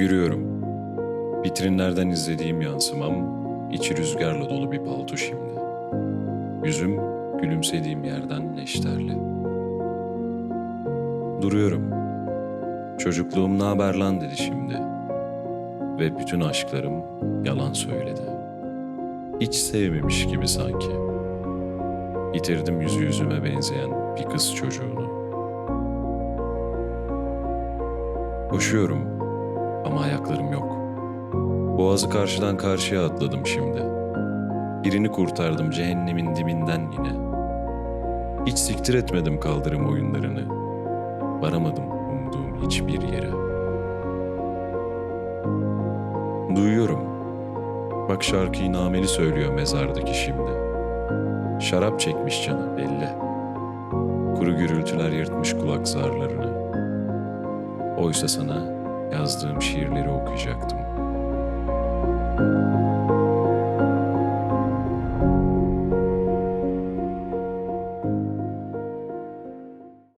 Yürüyorum. Vitrinlerden izlediğim yansımam, içi rüzgarla dolu bir palto şimdi. Yüzüm gülümsediğim yerden neşterli. Duruyorum. Çocukluğum ne haber lan dedi şimdi. Ve bütün aşklarım yalan söyledi. Hiç sevmemiş gibi sanki. Yitirdim yüzü yüzüme benzeyen bir kız çocuğunu. Koşuyorum ama ayaklarım yok. Boğazı karşıdan karşıya atladım şimdi. Birini kurtardım cehennemin dibinden yine. Hiç siktir etmedim kaldırım oyunlarını. Varamadım umduğum hiçbir yere. Duyuyorum. Bak şarkıyı nameli söylüyor mezardaki şimdi. Şarap çekmiş canı belli. Kuru gürültüler yırtmış kulak zarlarını. Oysa sana yazdığım şiirleri okuyacaktım.